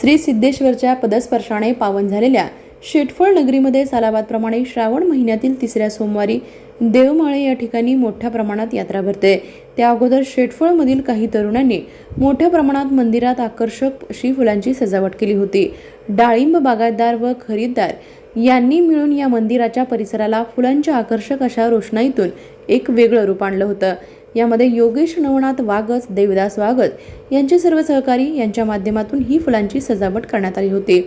श्री सिद्धेश्वरच्या पदस्पर्शाने पावन झालेल्या शेटफळ नगरीमध्ये सालाबादप्रमाणे श्रावण महिन्यातील तिसऱ्या सोमवारी देवमाळे या ठिकाणी मोठ्या प्रमाणात यात्रा भरते. त्या अगोदर शेटफळमधील काही तरुणांनी मोठ्या प्रमाणात मंदिरात आकर्षक अशी फुलांची सजावट केली होती. डाळिंब बागायतदार व खरीददार यांनी मिळून या मंदिराच्या परिसराला फुलांच्या आकर्षक अशा रोषणाईतून एक वेगळं रूप आणलं होतं. यामध्ये योगेश नवनाथ वागज देवदास वागज यांचे सर्व सहकारी यांच्या माध्यमातून ही फुलांची सजावट करण्यात आली होती.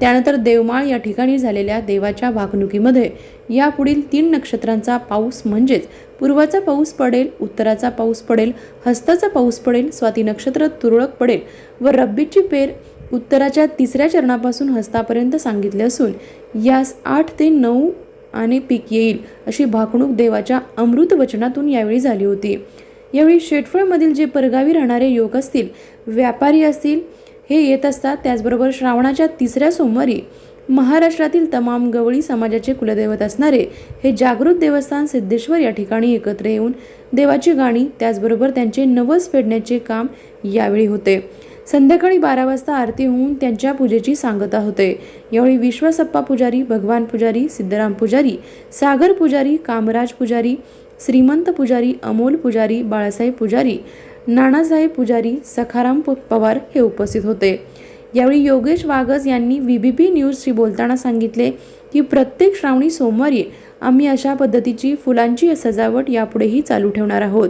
त्यानंतर देवमाळ या ठिकाणी झालेल्या देवाच्या वागणुकीमध्ये यापुढील तीन नक्षत्रांचा पाऊस म्हणजेच पूर्वाचा पाऊस पडेल उत्तराचा पाऊस पडेल हस्ताचा पाऊस पडेल स्वाती नक्षत्र तुरळक पडेल व रब्बीची पेर उत्तराच्या तिसऱ्या चरणापासून हस्तापर्यंत सांगितले असून यास आठ ते नऊ आणि पीक येईल अशी भाकणूक देवाच्या अमृत वचनातून यावेळी झाली होती. यावेळी शेटफळमधील जे परगावी राहणारे युवक असतील व्यापारी असतील हे येत असतात. त्याचबरोबर श्रावणाच्या तिसऱ्या सोमवारी महाराष्ट्रातील तमाम गवळी समाजाचे कुलदैवत असणारे हे जागृत देवस्थान सिद्धेश्वर या ठिकाणी एकत्र येऊन देवाची गाणी त्याचबरोबर त्यांचे नवस फेडण्याचे काम यावेळी होते. संध्याकाळी बारा वाजता आरती होऊन त्यांच्या पूजेची सांगता होते. यावेळी विश्वासप्पा पुजारी भगवान पुजारी सिद्धराम पुजारी सागर पुजारी कामराज पुजारी श्रीमंत पुजारी अमोल पुजारी बाळासाहेब पुजारी नानासाहेब पुजारी सखाराम पवार हे उपस्थित होते. यावेळी योगेश वागज यांनी व्ही बी पी न्यूजशी बोलताना सांगितले की प्रत्येक श्रावणी सोमवारी आम्ही अशा पद्धतीची फुलांची सजावट यापुढेही चालू ठेवणार आहोत.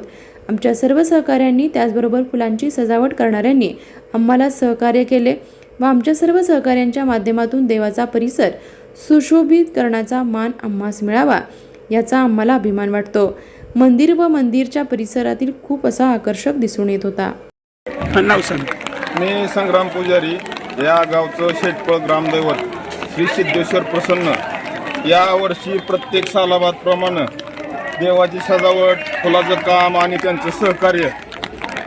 आमच्या सर्व सहकाऱ्यांनी त्याचबरोबर फुलांची सजावट करणाऱ्यांनी आम्हाला सहकार्य केले व आमच्या सर्व सहकाऱ्यांच्या माध्यमातून देवाचा परिसर सुशोभित करण्याचा मान आम्हास मिळावा याचा आम्हाला अभिमान वाटतो. मंदिर व मंदिरच्या परिसरातील खूप असा आकर्षक दिसून येत होता. मी संग्राम पुजारी या गावचं शेटपळ ग्रामदैवत श्री सिद्धेश्वर प्रसन्न. या वर्षी प्रत्येक सालाबादप्रमाणे देवाची सजावट फुलाचं काम आणि त्यांचं सहकार्य.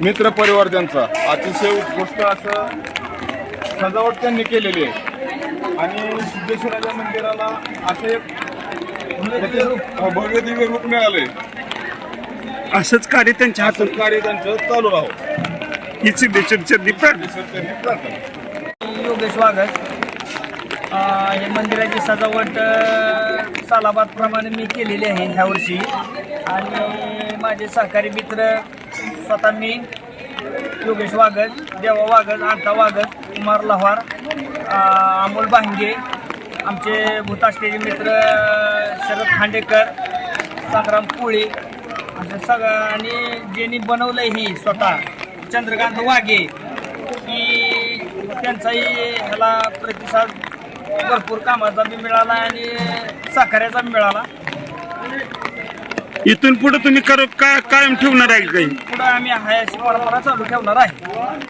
मित्रपरिवार त्यांचा. अतिशय उत्कृष्ट असं सजावट त्यांनी केलेली आहे. आणि सिद्धेश्वराच्या मंदिराला असे भव्य दिव्य रूप मिळाले असंच कार्य त्यांच्या हातून कार्य त्यांचं चालू राहो ही सिद्धेश्वरच्या प्रार्थना. योगेश वाघत अ, हे मंदिराची सजावट सालाबादप्रमाणे मी केलेली आहे ह्या वर्षी. आणि माझे सहकारी मित्र स्वतः मी योगेश वाघत देवा वाघत आंटा वाघत कुमार लव्हार अमोल भांगे आमचे भूताष्टेचे मित्र शरद खांडेकर संग्राम कोळी असं सगळं. आणि ज्यांनी बनवलं ही स्वतः चंद्रकांत वाघे की त्यांचाही ह्याला प्रतिसाद भरपूर कामाचा बी मिळाला आणि साखऱ्याचा बी मिळाला. इथून पुढे तुम्ही करू का कायम ठेवणार आहे काही? पुढं आम्ही हाय अशी परंपरा चालू ठेवणार आहे.